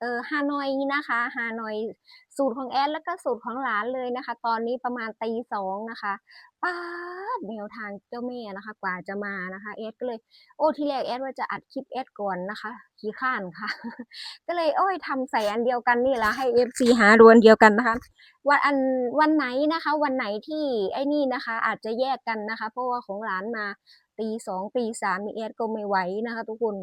เออฮานอยนะคะฮานอยสูตรของแอดแล้วก็สูตรของหลานเลยนะคะ ตอนนี้ประมาณตีสองนะคะป้าดแนวทางเจ้าแม่นะคะ กว่าจะมานะคะแอดก็เลย โอ้ที่แรกแอดว่าจะอัดคลิปแอดก่อนนะคะขี้ข้านค่ะ ก็เลยโอ้ยทำใส่อันเดียวกันนี่แหละให้ FC หารวนเดียวกันนะคะวันอันวันไหนนะคะ วันไหนที่ไอ้นี่นะคะ อาจจะแยกกันนะคะ เพราะว่าของหลานมาตีสองตีสามมีแอดก็ไม่ไหวนะคะ ทุกคน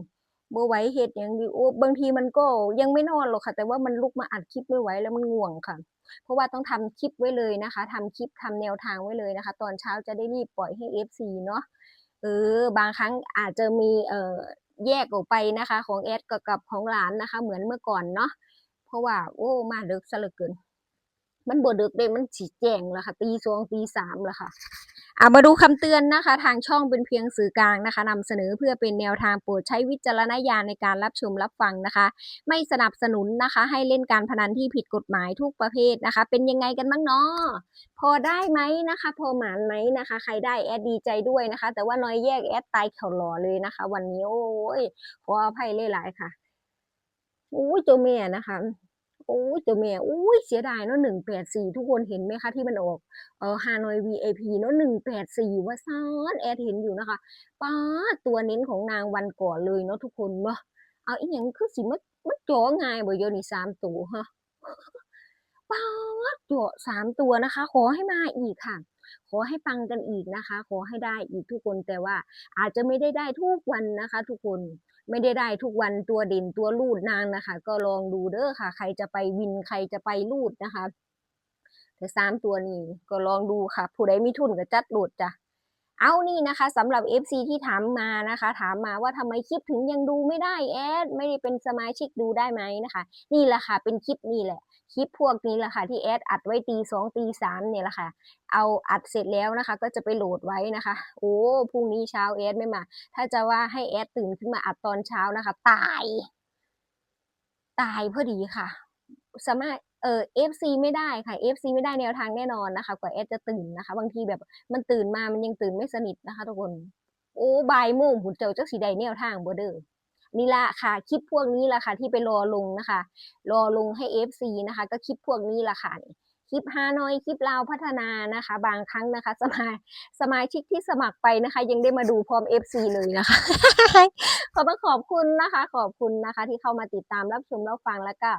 บ่ไหวเฮ็ดอย่างดีโอ้บางทีมันก็ยังไม่นอนหรอกค่ะ แต่ว่ามันลุกมาอัดคลิปไม่ไหวแล้วมันง่วงค่ะ เพราะว่าต้องทำคลิปไว้เลยนะคะทำคลิปทำแนวทางไว้เลยนะคะ ตอนเช้าจะได้รีบปล่อยให้ FC เนาะเออบางครั้งอาจจะมีเอ่อแยกออกไปนะคะ ของแอดกับกับของหลานนะคะ เหมือนเมื่อก่อนเนาะเพราะว่าโอ้มาดึกซะเหลือเกินมันบ่ดึกเด้มันสิแจ้งแล้วค่ะ ตีสองตีสามแล้วค่ะ อามาดูคำเตือนนะคะ ทางช่องเป็นเพียงสื่อกลางนะคะนำเสนอเพื่อเป็นแนวทางโปรดใช้วิจารณญาณในการรับชมรับฟังนะคะ ไม่สนับสนุนนะคะ ให้เล่นการพนันที่ผิดกฎหมายทุกประเภทนะคะ เป็นยังไงกันบ้างเนาะพอได้ไหมนะคะ พอหมานไหมนะคะ ใครได้แอดดีใจด้วยนะคะ แต่ว่าน้อยแยกแอดตายเข่าหล่อเลยนะคะ วันนี้โอ้ยขออภัยหลายๆค่ะอุ้ยเจ้าแม่นะคะ โอ้ยเจ้าแม่อุ้ยเสียดายเนาะหนึ่งแปดสี่ทุกคนเห็นไหมคะที่มันออกเออฮานอย VIP เนาะหนึ่งแปดสี่ว่าซ่านแอดเห็นอยู่นะคะป้าตัวเน้นของนางวันก่อนเลยเนาะทุกคนเนาะเอาอีหยังคือสิมันมันจ่อง่ายบ่เดี๋ยนี้สามตัวฮะป้าจ่อสามตัวนะคะ ขอให้มาอีกค่ะขอให้ปังกันอีกนะคะ ขอให้ได้อีกทุกคนแต่ว่าอาจจะไม่ได้ได้ทุกวันนะคะ ทุกคน ไม่ได้ได้ทุกวันตัวเด่นตัวลูดนางนะคะ ก็ลองดูเด้อค่ะ ใครจะไปวินใครจะไปลูดนะคะแต่สามตัวนี้ก็ลองดูค่ะ ผู้ใดมีทุนก็จัดโหลดจ้ะ เอานี่นะคะสำหรับ FC ที่ถามมานะคะ ถามมาว่าทำไมคลิปถึงยังดูไม่ได้แอดไม่ได้เป็นสมาชิกดูได้ไหมนะคะ นี่แหละค่ะเป็นคลิปนี่แหละ คลิปพวกนี้แหละค่ะที่แอดอัดไว้ตีสองตีสามเนี่ยแหละค่ะ เอาอัดเสร็จแล้วนะคะ ก็จะไปโหลดไว้นะคะ โอ้พรุ่งนี้เช้าแอดไม่มา ถ้าจะว่าให้แอดตื่นขึ้นมาอัดตอนเช้านะคะ ตาย ตายพอดีค่ะ สามารถ เออ FC ไม่ได้ค่ะ FC ไม่ได้แนวทางแน่นอนนะคะ กว่าแอดจะตื่นนะคะ บางทีแบบมันตื่นมามันยังตื่นไม่สนิทนะคะทุกคนโอ้บายโมงหุ่นเจ้าจักสีใดแนวทางบ่เด้อนี่ละค่ะคลิปพวกนี้ละค่ะ ที่ไปรอลงนะคะ รอลงให้ FC นะคะ ก็คลิปพวกนี้ละค่ะคลิปฮานอยคลิปลาวพัฒนานะคะ บางครั้งนะคะ สมาสมาชิกที่สมัครไปนะคะ ยังได้มาดูพร้อม FC เลยนะคะ ขอขอบคุณนะคะ ขอบคุณนะคะ ที่เข้ามาติดตามรับชมรับฟังแล้วก็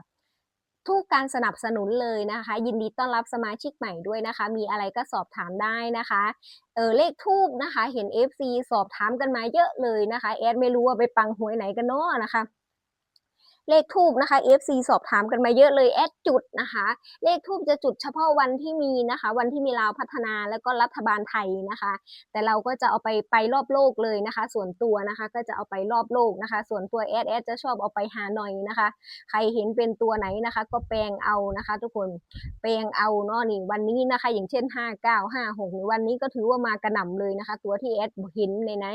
ทุกการสนับสนุนเลยนะคะ ยินดีต้อนรับสมาชิกใหม่ด้วยนะคะ มีอะไรก็สอบถามได้นะคะเออเลขทูบนะคะ เห็น FC สอบถามกันมาเยอะเลยนะคะแอดไม่รู้ว่าไปปังหวยไหนกันเนาะนะคะ เลขทูบนะคะ FC สอบถามกันมาเยอะเลยแอดจุดนะคะ เลขทูบจะจุดเฉพาะวันที่มีนะคะ วันที่มีลาวพัฒนาแล้วก็รัฐบาลไทยนะคะ แต่เราก็จะเอาไปไปรอบโลกเลยนะคะ ส่วนตัวนะคะก็จะเอาไปรอบโลกนะคะ ส่วนตัวแอดแอดจะชอบเอาไปฮาหน่อยนะคะ ใครเห็นเป็นตัวไหนนะคะ ก็แปลงเอานะคะ ทุกคนแปลงเอาเนาะนี่วันนี้นะคะ อย่างเช่น 5 9 5 6ในวันนี้ก็ถือว่ามากระหน่ำเลยนะคะ ตัวที่แอดเห็นในใน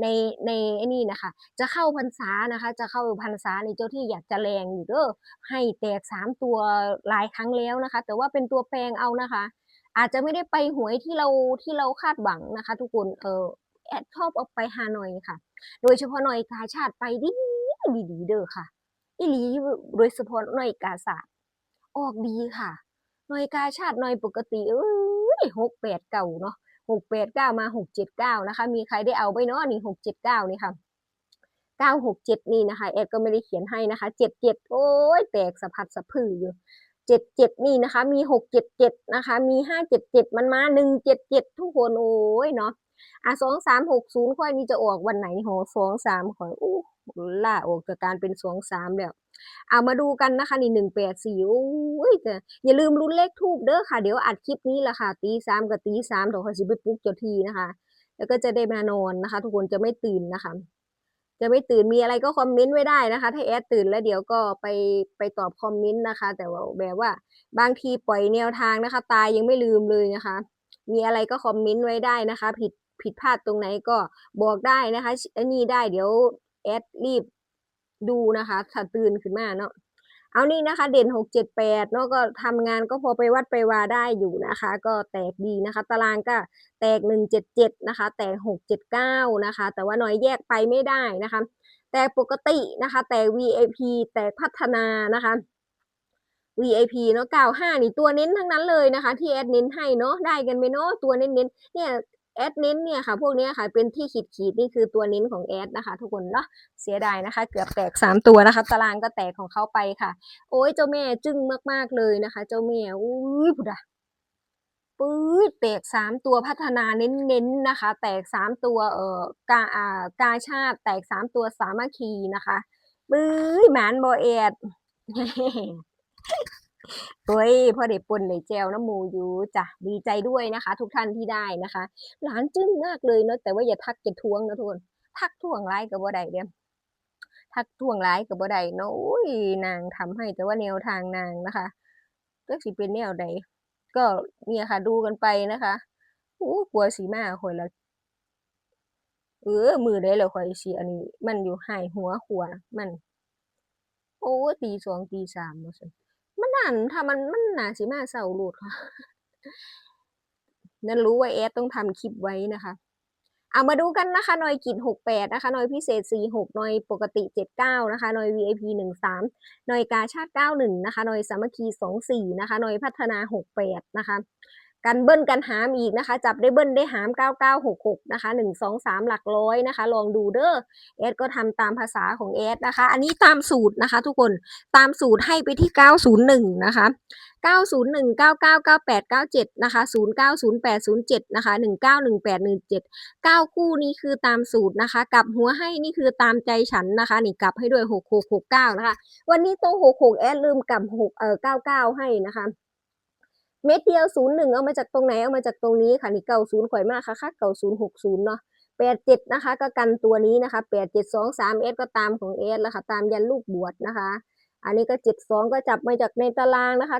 ในในไอ้นี่นะคะ จะเข้าพรรษานะคะ จะเข้าพรรษาในเจ้าที่ที่อยากจะแรงอยู่เด้อให้แตกสามตัวหลายครั้งแล้วนะคะ แต่ว่าเป็นตัวแปลงเอานะคะ อาจจะไม่ได้ไปหวยที่เราที่เราคาดหวังนะคะ ทุกคนเออแอดชอบเอาไปฮานอยค่ะ โดยเฉพาะหน่อยกาชาติไปดีดีดีเด้อค่ะอีหลีโดยเฉพาะหน่อยกาศาสตร์ออกดีค่ะหน่อยกาชาติหน่อยปกติเอ้ยหกแปดเก่าเนาะหกแปดเก้ามาหกเจ็ดเก้านะคะ มีใครได้เอาไปเนาะนี่หกเจ็ดเก้านี่ค่ะ เก้าหกเจ็ดนี่นะคะ แอดก็ไม่ได้เขียนให้นะคะเจ็ดเจ็ดโอ้ยแตกสะพัดสะพืออยู่เจ็ดเจ็ดนี่นะคะ มีหกเจ็ดเจ็ดนะคะ มีห้าเจ็ดเจ็ดมันมาหนึ่งเจ็ดเจ็ดทุกคนโอ้ยเนาะอะสองสามหกศูนย์ค่อยนี่จะออกวันไหนหอสองสามข่อยอู้ล่าออกจากการเป็นสองสามแล้วเอามาดูกันนะคะนี่หนึ่งแปดสี่โอ้ยแต่อย่าลืมลุ้นเลขทูบเด้อค่ะ เดี๋ยวอัดคลิปนี้ละค่ะ ตีสามกับตีสามเดี๋ยวคอยสิไปปลุกเจ้าทีนะคะ แล้วก็จะได้มานอนนะคะ ทุกคนจะไม่ตื่นนะคะ จะไม่ตื่นมีอะไรก็คอมเมนต์ไว้ได้นะคะ ถ้าแอดตื่นแล้วเดี๋ยวก็ไปไปตอบคอมเมนต์นะคะ แต่ว่าแบบว่าบางทีปล่อยแนวทางนะคะ ตายยังไม่ลืมเลยนะคะ มีอะไรก็คอมเมนต์ไว้ได้นะคะ ผิดผิดพลาดตรงไหนก็บอกได้นะคะอันนี้ได้เดี๋ยวแอดรีบดูนะคะ ถ้าตื่นขึ้นมาเนาะ เอานี่นะคะ เด่นหกเจ็ดแปดเนาะก็ทำงานก็พอไปวัดไปวาได้อยู่นะคะ ก็แตกดีนะคะ ตารางก็แตกหนึ่งเจ็ดเจ็ดนะคะ แตกหกเจ็ดเก้านะคะ แต่ว่าหน่อยแยกไปไม่ได้นะคะ แต่ปกตินะคะ แต่ VIP แต่พัฒนานะคะ VIP เนาะ95 นี่ตัวเน้นทั้งนั้นเลยนะคะ ที่แอดเน้นให้เนาะได้กันไหมเนาะตัวเน้นๆเนี่ย แอดเน้นเนี่ยค่ะ พวกนี้ค่ะ เป็นที่ขีดขีดนี่คือตัวเน้นของแอดนะคะ ทุกคนเนาะเสียดายนะคะ เกือบแตก 3 ตัวนะคะ ตารางก็แตกของเขาไปค่ะ โอ้ยเจ้าแม่จึ้งมากๆเลยนะคะ เจ้าแม่อุ้ยพุดะปื๊ดแตกสามตัวพัฒนาเน้นๆนะคะ แตกสามตัวเอ่อกาอ่ากาชาติแตกสามตัวสามัคคีนะคะปื๊ดหมานบอแอด เฮ้ยพ่อเด็กปนในแจวน้ำมูอยู่จ้ะดีใจด้วยนะคะ ทุกท่านที่ได้นะคะ หลานจึ้งมากเลยเนาะแต่ว่าอย่าทักจะทวงนะทุกคนทักทวงไลายกับบ่ได้เด้อทักทวงไลายกับบ่ได้เนาะโอ้ยนางทำให้แต่ว่าแนวทางนางนะคะเลือกสิเป็นแนวใดก็เนี่ยค่ะดูกันไปนะคะโอ้กลัวสีมาข่อยละเออ มือได้แล้วข่อยสิอันนี้ มันอยู่หายหัวขวามัน โอ้ตีสองตีสามว่าซั่ นั่นถ้ามันมันหนาสิมาเช้าหลุดค่ะ นั่นรู้ว่าแอดต้องทำคลิปไว้นะคะเอามาดูกันนะคะหน่วยกิจ68 นะคะหน่วยพิเศษ 46หน่วยปกติ 79 นะคะหน่วย VIP 13หน่วยกาชาติ 91 นะคะหน่วยสามัคคี 24 นะคะหน่วยพัฒนา 68 นะคะ กันเบิ้ลกันหามอีกนะคะ จับได้เบิ้ลได้หาม 9966 นะคะ 1 2 3 หลักร้อยนะคะ ลองดูเด้อแอดก็ทำตามภาษาของแอดนะคะ อันนี้ตามสูตรนะคะทุกคนตามสูตรให้ไปที่ 901 นะคะ 901 99 98 97 นะคะ 09 08 07 นะคะ 19 18 17 9 คู่นี้คือตามสูตรนะคะกลับหัวให้นี่คือตามใจฉันนะคะ นี่กลับให้ด้วย 6669 นะคะ วันนี้ตัว66แอดลืมกลับ6เอ่อ99 ให้นะคะ เม็ดเดียว01เอามาจากตรงไหนเอามาจากตรงนี้ค่ะนี่90ข่อยมากค่ะค่ะ9060เนาะ87นะคะก็กันตัวนี้นะคะ8723เอสก็ตามของเอสแล้วค่ะตามยันลูกบวชนะคะ อันนี้ก็72ก็จับมาจากในตารางนะคะ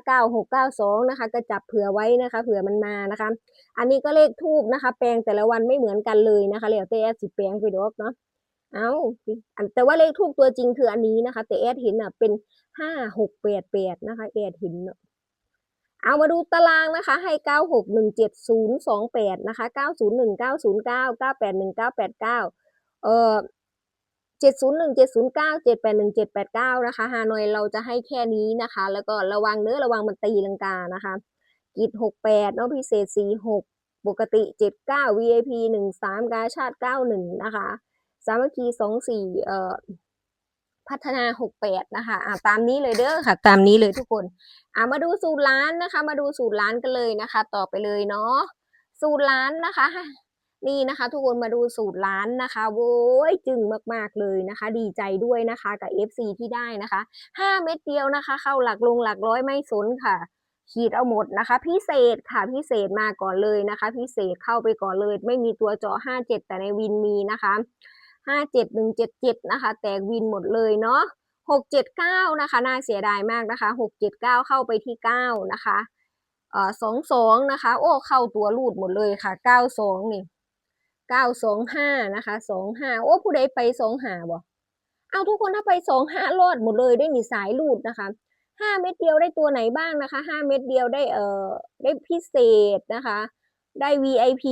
9692นะคะก็จับเผื่อไว้นะคะเผื่อมันมานะคะ อันนี้ก็เลขทูบนะคะ แปลงแต่ละวันไม่เหมือนกันเลยนะคะแล้วแต่แอดสิแปลงไปดอกเนาะเอาอันแต่ว่าเลขทูบตัวจริงคืออันนี้นะคะ แต่แอดเห็นอะเป็น5688นะคะแอดเห็นเนาะ เอามาดูตารางนะคะ ให้ 9617028 นะคะ 901 909 981 989 เอ่อ701 709 781 789 นะคะ ฮานอยเราจะให้แค่นี้นะคะ แล้วก็ระวังเนื้อระวังมันตีลังกานะคะ กิจ 68เนาะพิเศษ 46 ปกติ 79 VIP 13 กาชาติ 91 นะคะ สามัคคี 24 เอ่อ พัฒนา 68 นะคะอ่าตามนี้เลยเด้อค่ะ ตามนี้เลยทุกคนอ่ามาดูสูตรล้านนะคะ มาดูสูตรล้านกันเลยนะคะ ต่อไปเลยเนาะสูตรล้านนะคะ นี่นะคะ ทุกคนมาดูสูตรล้านนะคะโว้ยจึงมากๆเลยนะคะ ดีใจด้วยนะคะกับ FC ที่ได้นะคะ5เม็ดเดียวนะคะ เข้าหลักลงหลักร้อยไม่สนค่ะขีดเอาหมดนะคะ พิเศษค่ะพิเศษมาก่อนเลยนะคะ พิเศษเข้าไปก่อนเลย ไม่มีตัวเจาะ57 แต่ในวินมีนะคะ 57177นะคะ แตกวินหมดเลยเนาะ679นะคะน่าเสียดายมากนะคะ679เก้าเข้าไปที่9นะคะเอ่อ22นะคะ โอ้เข้าตัวรูดหมดเลยค่ะ92นี่925นะคะ25โอ้ผู้ใดไป25บ่เอาทุกคนถ้าไป25รอดหมดเลยได้มีสายรูดนะคะ5เม็ดเดียวได้ตัวไหนบ้างนะคะ5เม็ดเดียวได้เอ่อได้พิเศษนะคะ ได้ VIP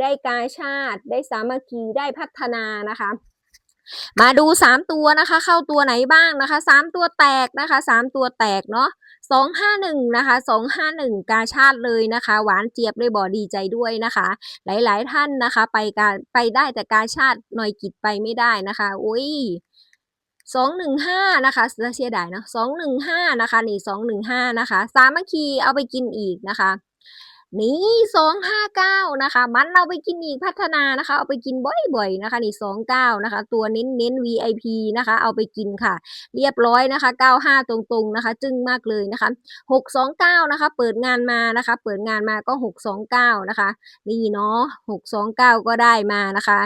ได้กาชาติ ได้สามัคคีได้พัฒนานะคะ มาดู3ตัวนะคะ เข้าตัวไหนบ้างนะคะ3ตัวแตกนะคะ3ตัวแตกเนาะ251นะคะ251กาชาติเลยนะคะ หวานเจี๊ยบเลยบ่ดีใจด้วยนะคะ หลาย ๆ ท่านนะคะ ไปการไปได้แต่กาชาติหน่อยกิจไปไม่ได้นะคะอุ้ยสองหนึ่งห้านะคะเสียดายเนาะสองหนึ่งห้านะคะนี่สองหนึ่งห้านะคะ สามัคคีเอาไปกินอีกนะคะ นี่สองห้าเก้านะคะ มันเอาไปกินอีกพัฒนานะคะ เอาไปกินบ่อยๆนะคะ นี่สองเก้านะคะ ตัวเน้นเน้น VIP นะคะ เอาไปกินค่ะ เรียบร้อยนะคะเก้าห้าตรงๆนะคะ จึ้งมากเลยนะคะหกสองเก้านะคะ เปิดงานมานะคะ เปิดงานมาก็หกสองเก้านะคะ นี่เนาะหกสองเก้าก็ได้มานะคะ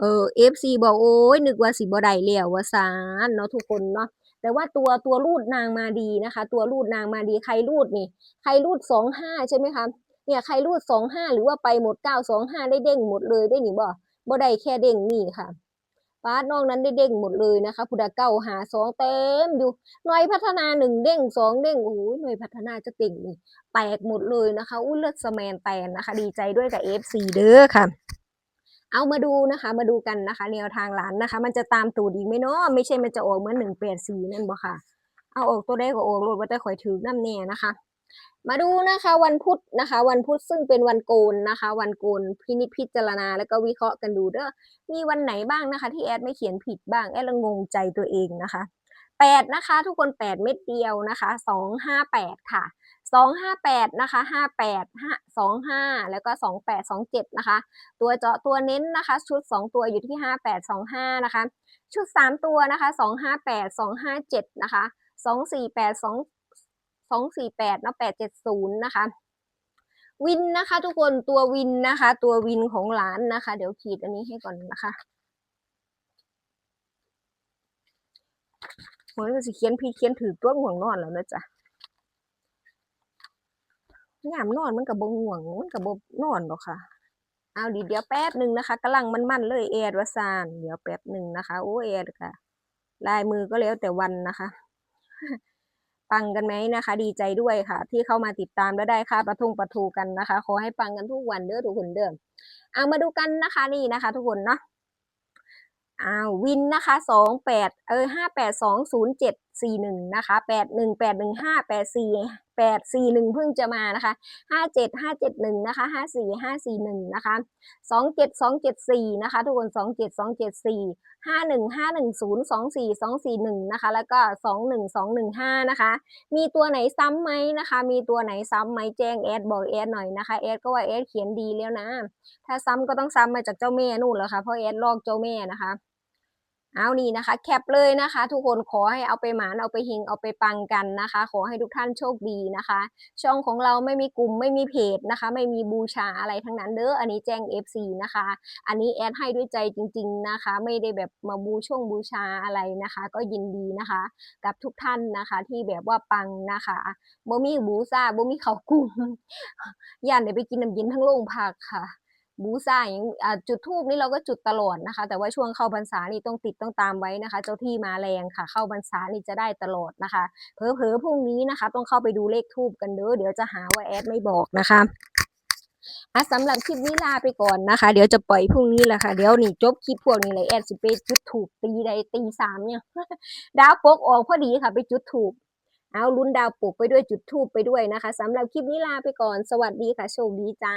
เออ FC บอกโอ้ยนึกว่าสิบ่ได้แล้วว่าซานเนาะทุกคนเนาะแต่ว่าตัวตัวรูดนางมาดีนะคะ ตัวรูดนางมาดีใครรูดนี่ ใครรูดสองห้าใช่ไหมคะ เนี่ยใครรูดสองห้าหรือว่าไปหมดเก้าสองห้าได้เด้งหมดเลยได้หนิบ่บ่ได้แค่เด้งนี่ค่ะป้าดนอกนั้นได้เด้งหมดเลยนะคะพุดาเก้าหาสองเต็มอยู่หน่วยพัฒนาหนึ่งเด้งสองเด้งโอ้ยหน่วยพัฒนาจะเต่งนี่แตกหมดเลยนะคะอุ้ยเลือดสแมนแตนนะคะ ดีใจด้วยกับ FC เด้อค่ะ เอามาดูนะคะ มาดูกันนะคะ แนวทางหลานนะคะ มันจะตามตูดอีกไหมเนาะไม่ใช่มันจะออกเหมือนหนึ่งแปดสี่นั่นบ่ค่ะ เอาออกตัวได้ก็ออกรถว่าแต่ข่อยถือน้ำแน่นะคะ มาดูนะคะวันพุธนะคะ วันพุธซึ่งเป็นวันโกนนะคะ วันโกนพินิจพิจารณาแล้วก็วิเคราะห์กันดูเด้อมีวันไหนบ้างนะคะ ที่แอดไม่เขียนผิดบ้างแอดละงงใจตัวเองนะคะแปดนะคะ ทุกคนแปดเม็ดเดียวนะคะสองห้าแปดค่ะสองห้าแปดนะคะห้าแปดห้าสองห้าแล้วก็สองแปดสองเจ็ดนะคะ ตัวเจาะตัวเน้นนะคะ ชุดสองตัวอยู่ที่ห้าแปดสองห้านะคะ ชุดสามตัวนะคะสองห้าแปดสองห้าเจ็ดนะคะสองสี่แปดสอง สองสี่แปดเนาะแปดเจ็ดศูนย์นะคะวินนะคะ ทุกคนตัววินนะคะ ตัววินของหลานนะคะ เดี๋ยวขีดอันนี้ให้ก่อนนะคะโหยก็สิเขียนพี่เขียนถือตัวง่วงนอนแล้วนะจ๊ะยามนอนมันกับบง่วงมันกับบนอนหรอกค่ะ เอาดีเดี๋ยวแป๊บหนึ่งนะคะกำลังมันๆเลยแอดวาซานเดี๋ยวแป๊บหนึ่งนะคะโอ้แอดค่ะ ลายมือก็แล้วแต่วันนะคะ ปังกันไหมนะคะ ดีใจด้วยค่ะ ที่เข้ามาติดตามและได้ค่าประทุงประทูกันนะคะ ขอให้ปังกันทุกวันเด้อทุกคนเด้อเอามาดูกันนะคะนี่นะคะ ทุกคนเนาะอ้าววินนะคะสองแปดเออห้าแปดสองศูนย์เจ็ดสี่หนึ่งนะคะแปดหนึ่งแปดหนึ่งห้าแปดสี่ แปดสี่หนึ่งเพิ่งจะมานะคะห้าเจ็ดห้าเจ็ดหนึ่งนะคะห้าสี่ห้าสี่หนึ่งนะคะสองเจ็ดสองเจ็ดสี่นะคะทุกคนสองเจ็ดสองเจ็ดสี่ห้าหนึ่งห้าหนึ่งศูนย์สองสี่สองสี่หนึ่งนะคะแล้วก็สองหนึ่งสองหนึ่งห้านะคะมีตัวไหนซ้ำไหมนะคะ มีตัวไหนซ้ำไหมแจ้งแอดบอกแอดหน่อยนะคะแอดก็ว่าแอดเขียนดีแล้วนะ ถ้าซ้ำก็ต้องซ้ำมาจากเจ้าแม่นู่นแล้วค่ะเพราะแอดลอกเจ้าแม่นะคะ เอานี่นะคะ แคปเลยนะคะ ทุกคนขอให้เอาไปหมานเอาไปหิงเอาไปปังกันนะคะ ขอให้ทุกท่านโชคดีนะคะ ช่องของเราไม่มีกลุ่มไม่มีเพจนะคะ ไม่มีบูชาอะไรทั้งนั้นเด้ออันนี้แจ้ง FC นะคะ อันนี้แอดให้ด้วยใจจริง ๆนะคะ ไม่ได้แบบมาบูช่วงบูชาอะไรนะคะ ก็ยินดีนะคะ กับทุกท่านนะคะที่แบบว่าปังนะคะบ่มีบูซาบ่มีเขากลุ่มย่านได้ไปกินน้ำเย็นทั้งโรงพักค่ะ บูซ่าอย่างจุดทูบนี่เราก็จุดตลอดนะคะ แต่ว่าช่วงเข้าพรรษานี่ต้องติดต้องตามไว้นะคะ เจ้าที่มาแรงค่ะ เข้าพรรษานี่จะได้ตลอดนะคะเผลอๆพรุ่งนี้นะคะ ต้องเข้าไปดูเลขทูบกันเด้อเดี๋ยวจะหาว่าแอดไม่บอกนะคะอะสำหรับคลิปนี้ลาไปก่อนนะคะ เดี๋ยวจะปล่อยพรุ่งนี้แหละค่ะ เดี๋ยวนี่จบคลิปพวกนี้เลยแอดสิไปจุดถูกตีใดตีสามเนี่ย ดาวปกออกพอดีค่ะ ไปจุดถูกเอาลุ้นดาวปลุกไปด้วยจุดทูบไปด้วยนะคะสำหรับคลิปนี้ลาไปก่อน สวัสดีค่ะ โชคดีจ้า